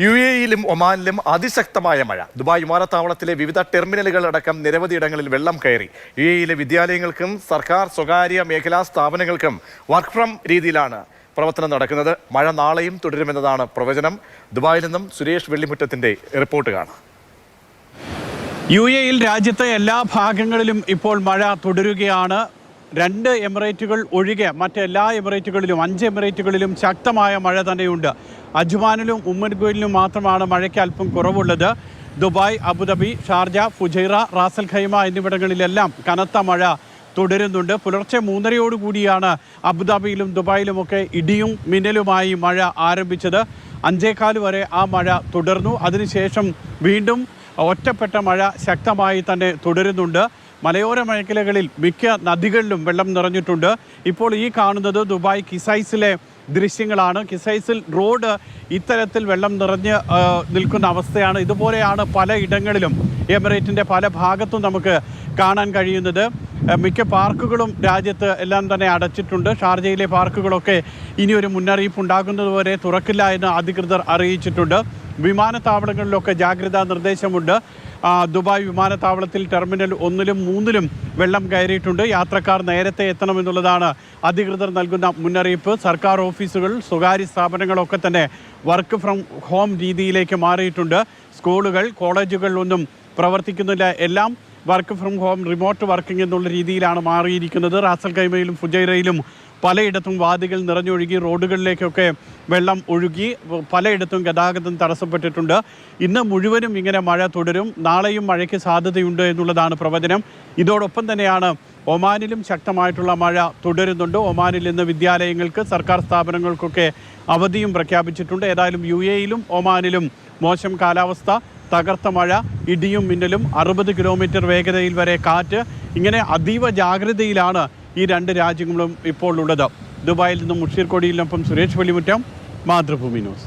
U എയിലും ഒമാനിലും അതിശക്തമായ മഴ. Dubai വിമാനത്താവളത്തിലെ വിവിധ ടെർമിനലുകൾ അടക്കം നിരവധി ഇടങ്ങളിൽ വെള്ളം കയറി. യു എയിലെ വിദ്യാലയങ്ങൾക്കും സർക്കാർ സ്വകാര്യ മേഖലാ സ്ഥാപനങ്ങൾക്കും വർക്ക് ഫ്രം രീതിയിലാണ് പ്രവർത്തനം നടക്കുന്നത്. മഴ നാളെയും തുടരുമെന്നതാണ് പ്രവചനം. ദുബായിൽ നിന്നും സുരേഷ് വെള്ളിമുറ്റത്തിന്റെ റിപ്പോർട്ട് കാണാം. യു എയിൽ രാജ്യത്തെ എല്ലാ ഭാഗങ്ങളിലും ഇപ്പോൾ മഴ തുടരുകയാണ്. രണ്ട് എമിറേറ്റുകൾ ഒഴികെ മറ്റെല്ലാ എമിറേറ്റുകളിലും അഞ്ച് എമിറേറ്റുകളിലും ശക്തമായ മഴ തന്നെയുണ്ട്. അജ്മാനിലും ഉമ്മൻകോയിലും മാത്രമാണ് മഴയ്ക്ക് അല്പം കുറവുള്ളത്. Dubai Abu Dhabi Sharjah Fujairah Ras al Khaimah എന്നിവിടങ്ങളിലെല്ലാം കനത്ത മഴ തുടരുന്നുണ്ട്. പുലർച്ചെ മൂന്നരയോടുകൂടിയാണ് അബുദാബിയിലും ദുബായിലുമൊക്കെ ഇടിയും മിന്നലുമായി മഴ ആരംഭിച്ചത്. അഞ്ചേകാൽ വരെ ആ മഴ തുടർന്നു. അതിനുശേഷം വീണ്ടും ഒറ്റപ്പെട്ട മഴ ശക്തമായി തന്നെ തുടരുന്നുണ്ട്. മലയോര മേഖലകളിൽ മിക്ക നദികളിലും വെള്ളം നിറഞ്ഞിട്ടുണ്ട്. ഇപ്പോൾ ഈ കാണുന്നത് ദുബായ് കിസൈസിലെ ദൃശ്യങ്ങളാണ്. കിസൈസിൽ റോഡ് ഇത്തരത്തിൽ വെള്ളം നിറഞ്ഞ് നിൽക്കുന്ന അവസ്ഥയാണ്. ഇതുപോലെയാണ് പല ഇടങ്ങളിലും എമിറേറ്റിന്റെ പല ഭാഗത്തും നമുക്ക് കാണാൻ കഴിയുന്നത്. മിക്ക പാർക്കുകളും രാജ്യത്ത് എല്ലാം തന്നെ അടച്ചിട്ടുണ്ട്. ഷാർജയിലെ പാർക്കുകളൊക്കെ ഇനി ഒരു മുന്നറിയിപ്പ് ഉണ്ടാകുന്നതുവരെ തുറക്കില്ല എന്ന് അധികൃതർ അറിയിച്ചിട്ടുണ്ട്. വിമാനത്താവളങ്ങളിലൊക്കെ ജാഗ്രതാ നിർദ്ദേശമുണ്ട്. ദുബായ് വിമാനത്താവളത്തിൽ ടെർമിനൽ ഒന്നിലും മൂന്നിലും വെള്ളം കയറിയിട്ടുണ്ട്. യാത്രക്കാർ നേരത്തെ എത്തണമെന്നുള്ളതാണ് അധികൃതർ നൽകുന്ന മുന്നറിയിപ്പ്. സർക്കാർ ഓഫീസുകൾ സ്വകാര്യ സ്ഥാപനങ്ങളൊക്കെ തന്നെ വർക്ക് ഫ്രം ഹോം രീതിയിലേക്ക് മാറിയിട്ടുണ്ട്. സ്കൂളുകൾ കോളേജുകളിലൊന്നും പ്രവർത്തിക്കുന്നില്ല. എല്ലാം work from home remote working എന്നുള്ള രീതിയിലാണ് മാറിയിരിക്കുന്നത്. റാസൽ കൈമയിലും ഫുജൈറയിലും പലയിടത്തും വാദികൾ നിറഞ്ഞൊഴുകി റോഡുകളിലേക്കൊക്കെ വെള്ളം ഒഴുകി പലയിടത്തും ഗതാഗതം തടസ്സപ്പെട്ടിട്ടുണ്ട്. ഇന്ന് മുഴുവനും ഇങ്ങനെ മഴ തുടരും. നാളെയും മഴയ്ക്ക് സാധ്യതയുണ്ട് എന്നുള്ളതാണ് പ്രവചനം. ഇതോടൊപ്പം തന്നെയാണ് ഒമാനിലും ശക്തമായിട്ടുള്ള മഴ തുടരുന്നുണ്ട്. ഒമാനിൽ ഇന്ന് വിദ്യാലയങ്ങൾക്ക് സർക്കാർ സ്ഥാപനങ്ങൾക്കൊക്കെ അവധിയും പ്രഖ്യാപിച്ചിട്ടുണ്ട്. ഏതായാലും യു എയിലും ഒമാനിലും മോശം കാലാവസ്ഥ. തകർത്ത മഴ ഇടിയും മിന്നലും അറുപത് കിലോമീറ്റർ വേഗതയിൽ വരെ കാറ്റ്. ഇങ്ങനെ അതീവ ജാഗ്രതയിലാണ് ഈ രണ്ട് രാജ്യങ്ങളും ഇപ്പോൾ ഉള്ളത് ദുബായിൽ നിന്നും മുഷീർ കൊടിയിലിനൊപ്പം സുരേഷ് വെള്ളിമുറ്റം മാതൃഭൂമി ന്യൂസ്.